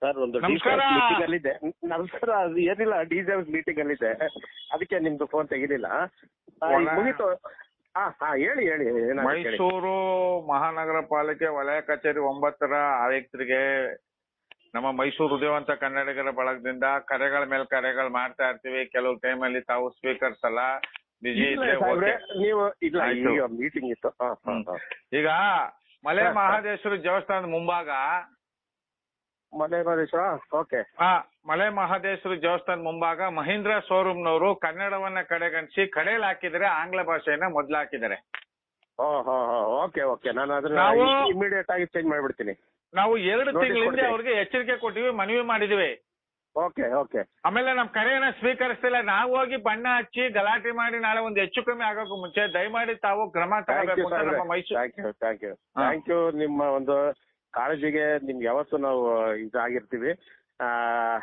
Sir ಒಂದು ನಮಸ್ಕಾರ. Meeting ಇದೆ. ನಮಸ್ಕಾರ ಅದು ಏನಿಲ್ಲ ಡಿ ಮೀಟಿಂಗ್ ಇದೆ. ಅದಕ್ಕೆ ನಿಮ್ದು ಫೋನ್ ತೆಗಿಲಿಲ್ಲ. ಆ, ಈಗ ಒಳ್ಳೆ- ಮುಗೀತು. ಹಾ ಹಾ ಹೇಳಿ ಹೇಳಿ ಏನಾದ್ರು. ಮೈಸೂರು ಮಹಾನಗರ ಪಾಲಿಕೆ ವಲಯ ಕಚೇರಿ ಒಂಬತ್ತರ ಆಯುಕ್ತರಿಗೆ ನಮ್ಮ ಮೈಸೂರು ಉದಯವಂತ ಕನ್ನಡಿಗರ ಬಳಗದಿಂದ ಕರೆಗಳ ಮೇಲೆ ಕರೆಗಳು ಮಾಡ್ತಾ ಇರ್ತೀವಿ. ಕೆಲವು ಅಲ್ಲಿ ತಾವು ಸ್ಪೀಕರ್ಸ್ ಅಲ್ಲ. ಬಿಜಿ ಇಲ್ಲ ಇದ್ರೆ ಸಾಹೇಬ್ರೆ, ನೀವು ಇಲ್ಲ ಆಯ್ತು. ಈಗ ಮೀಟಿಂಗ್ ಇತ್ತು. ಹಾ ಹಾ ಹಾ. ಈಗ ಮಲೆ. ಮಹಾದೇಶ್ವರ ದೇವಸ್ಥಾನದ ಮುಂಭಾಗ ಮಲೆ ಮಹದೇಶ್ವರ? ಓಕೆ ಆ ಮಲೆ ಮಹದೇಶ್ವರ ದೇವಸ್ಥಾನ ಮುಂಭಾಗ ಮಹೀಂದ್ರ ಶೋರೂಮ್ನವರು ಕನ್ನಡವನ್ನ ಕಡೆಗಣಿಸಿ ಕಡೆಯಲ್ಲಿ ಹಾಕಿದ್ರೆ ಆಂಗ್ಲ ಭಾಷೆಯನ್ನ ಮೊದ್ಲು ಹಾಕಿದ್ದಾರೆ. ಹೋ ಹೋ ಓಕೆ ಓಕೆ ನಾನು ಅದನ್ನ ನಾವು- ಇಮಿಡಿಯೇಟ್ ಆಗಿ ಚೇಂಜ್ ಮಾಡ್ಬಿಡ್ತೀನಿ. ನಾವು ಎರಡು Notice ತಿಂಗಳಿಂದ ಕೊಡ್ತೀವಿ. ಅವ್ರಿಗೆ ಎಚ್ಚರಿಕೆ ಕೊಟ್ಟಿವಿ ಮನವಿ ಮಾಡಿದಿವಿ. ಓಕೆ ಓಕೆ ಆಮೇಲೆ ನಮ್ ಕರೆಯನ್ನ ಸ್ವೀಕರಿಸ್ತಿಲ್ಲ. ನಾವು ಹೋಗಿ ಬಣ್ಣ ಹಚ್ಚಿ ಗಲಾಟೆ ಮಾಡಿ ನಾಳೆ ಒಂದು ಹೆಚ್ಚು ಕಮ್ಮಿ ಆಗೋಕ್ಕೂ ಮುಂಚೆ ದಯಮಾಡಿ ತಾವು ಕ್ರಮ ಥ್ಯಾಂಕ್ ಯು ತಗೋಬೇಕು ಅಂತ ನಮ್ಮ Mysuru thank you thank you ಹಾ. ಥ್ಯಾಂಕ್ ಯು ನಿಮ್ಮ ಒಂದು ಕಾಳಜಿಗೆ ನಿಮ್ಗೆ ಯಾವತ್ತೂ ನಾವು ಇದಾಗಿರ್ತೀವಿ.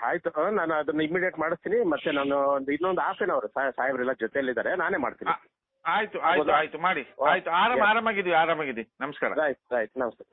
ಆಯ್ತು ನಾನು ಅದನ್ನ ಇಮಿಡಿಯೇಟ್ ಮಾಡಿಸ್ತೀನಿ. ಮತ್ತೆ ನಾನು ಒಂದು ಇನ್ನೊಂದು ಹಾಫ್ ಎನ್ ಅವರ್ ಸಾಹೇಬ್ರೆಲ್ಲ ಜೊತೆಯಲ್ಲಿದ್ದಾರೆ. ನಾನೇ ಮಾಡ್ತೀನಿ. ಆಯ್ತು ಆಯ್ತು? ಆಯ್ತು ಮಾಡಿ. ಆಯ್ತು ಆರಾಮ ಆರಾಮಾಗಿದ್ದೀವಿ ಆರಾಮಾಗಿದ್ವಿ ನಮಸ್ಕಾರ. ಆಯ್ತು ಆಯ್ತು ನಮಸ್ತೆ.